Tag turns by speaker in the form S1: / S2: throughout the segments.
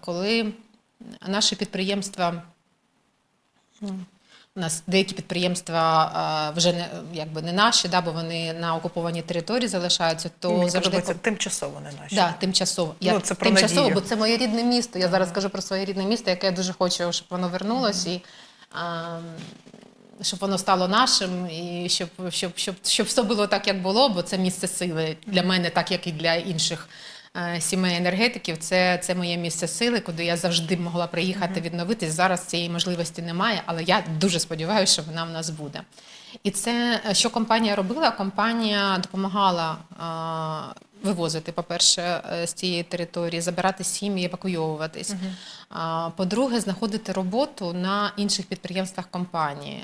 S1: коли наші підприємства. У нас деякі підприємства вже не якби не наші, да, бо вони на окупованій території залишаються, то
S2: Мені
S1: завжди
S2: подобається тимчасово не наші.
S1: Да, тимчасово. Я
S2: Ну, це про
S1: тимчасово,
S2: надію.
S1: бо це моє рідне місто. Я зараз кажу про своє рідне місто, яке я дуже хочу, щоб воно вернулось і а, щоб воно стало нашим, і щоб, щоб, щоб, щоб все було так, як було, бо це місце сили для мене, так як і для інших. Е, Сімей енергетиків це, це моє місце сили, куди я завжди могла приїхати відновитись. Зараз цієї можливості немає, але я дуже сподіваюся, що вона в нас буде. І це е, що компанія робила? Компанія допомагала е, вивозити, по-перше, е, з цієї території, забирати сім'ї, евакуйовуватись. А, По-друге, знаходити роботу на інших підприємствах компанії.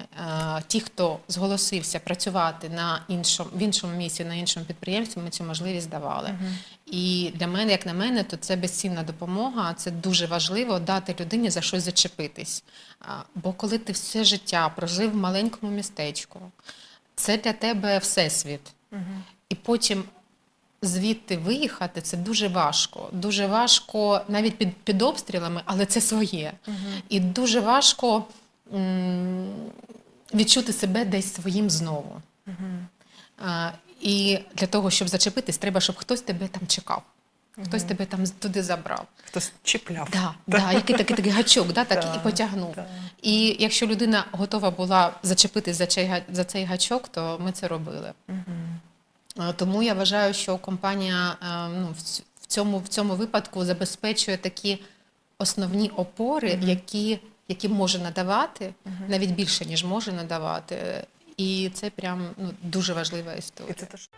S1: Е, Ті, хто зголосився працювати на іншому в іншому місці, на іншому підприємстві, ми цю можливість давали. І для мене, як на мене, то це безцінна допомога. Це дуже важливо дати людині за щось зачепитись. Бо коли ти все життя прожив в маленькому містечку, це для тебе всесвіт. І потім звідти виїхати це дуже важко. Дуже важко навіть під, під обстрілами, але це своє. І дуже важко м, відчути себе десь своїм знову. А, і для того, щоб зачепитись, треба, щоб хтось тебе там чекав, хтось тебе там туди забрав.
S2: Хтось чіпляв.
S1: Да, да, який такий, такий гачок, да, так і потягнув. І якщо людина готова була зачепитись за цей, за цей гачок, то ми це робили. Е, Тому я вважаю, що компанія е, ну, в ць- в цьому, в цьому випадку забезпечує такі основні опори, які, які може надавати, навіть більше, ніж може надавати. І це прям ну, дуже важлива історія.
S2: І це теж